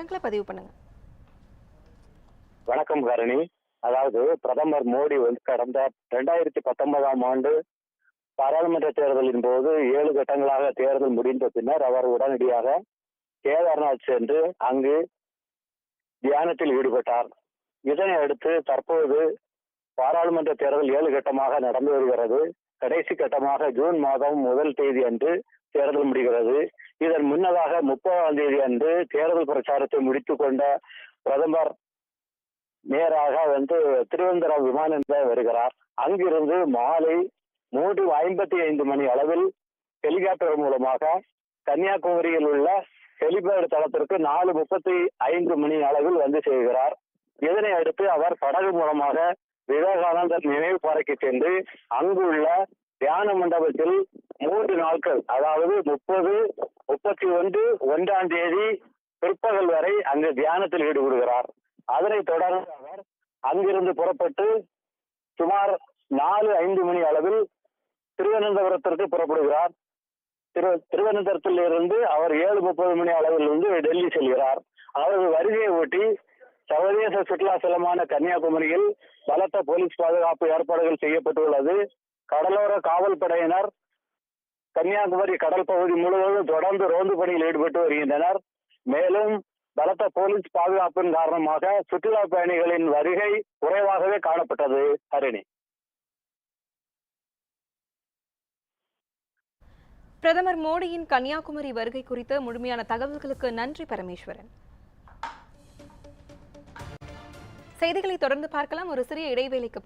தங்களை பதிவு பண்ணுங்க. வணக்கம் கரணி. அதாவது பிரதமர் மோடி வந்து கடந்த ரெண்டாயிரத்தி பத்தொன்பதாம் ஆண்டு பாராளுமன்ற தேர்தலின் போது ஏழு கட்டங்களாக தேர்தல் முடிந்த பின்னர் அவர் உடனடியாக கேதார்நாத் சென்று அங்கு தியானத்தில் ஈடுபட்டார். இதனை அடுத்து தற்போது பாராளுமன்ற தேர்தல் ஏழு கட்டமாக நடந்து வருகிறது. கடைசி கட்டமாக ஜூன் மாதம் முதல் தேதி அன்று தேர்தல் முடிகிறது. இதன் முன்னதாக முப்பதாம் தேதி அன்று தேர்தல் பிரச்சாரத்தை முடித்துக் கொண்ட பிரதமர் நேராக வந்து திருவனந்தபுரம் விமான நிலையம் வருகிறார். அங்கிருந்து மாலை மூன்று ஐம்பத்தி ஐந்து மணி அளவில் ஹெலிகாப்டர் மூலமாக கன்னியாகுமரியில் உள்ள ஹெலிபேட் தளத்திற்கு நாலு முப்பத்தி ஐந்து மணி அளவில் வந்து செய்கிறார் இதனை அடுத்து அவர் படகு மூலமாக விவேகானந்தர் நினைவு பாறைக்கு சென்று அங்குள்ள தியான மண்டபத்தில் மூன்று நாட்கள் அதாவது முப்பது முப்பத்தி ஒன்று ஒன்றாம் தேதி பிற்பகல் வரை அங்கு தியானத்தில் ஈடுபடுகிறார். அதனைத் தொடர்ந்து அவர் அங்கிருந்து புறப்பட்டு சுமார் நாலு ஐந்து மணி அளவில் திருவனந்தபுரத்திற்கு புறப்படுகிறார். திரு திருவனந்தபுரத்தில் இருந்து அவர் ஏழு முப்பது மணி அளவில் இருந்து டெல்லி செல்கிறார். அவரது வருகையை ஒட்டி சர்வதேச சுற்றுலா தலமான கன்னியாகுமரியில் பலத்த போலீஸ் பாதுகாப்பு ஏற்பாடுகள் செய்யப்பட்டுள்ளது. கடலோர காவல் படையினர் கன்னியாகுமரி கடல் பகுதி முழுவதும் தொடர்ந்து ரோந்து பணியில் ஈடுபட்டு வருகின்றனர். மேலும் பலத்த போலீஸ் பாதுகாப்பின் காரணமாக சுற்றுலா பயணிகளின் வருகை குறைவாகவே காணப்பட்டது. ஹரிணி பிரதமர் மோடியின் கன்னியாகுமரி வருகை குறித்த முழுமையான தகவல்களுக்கு நன்றி பரமேஸ்வரன். செய்திகளை தொடர்ந்து பார்க்கலாம். ஒரு சிறிய இடைவேளைக்கு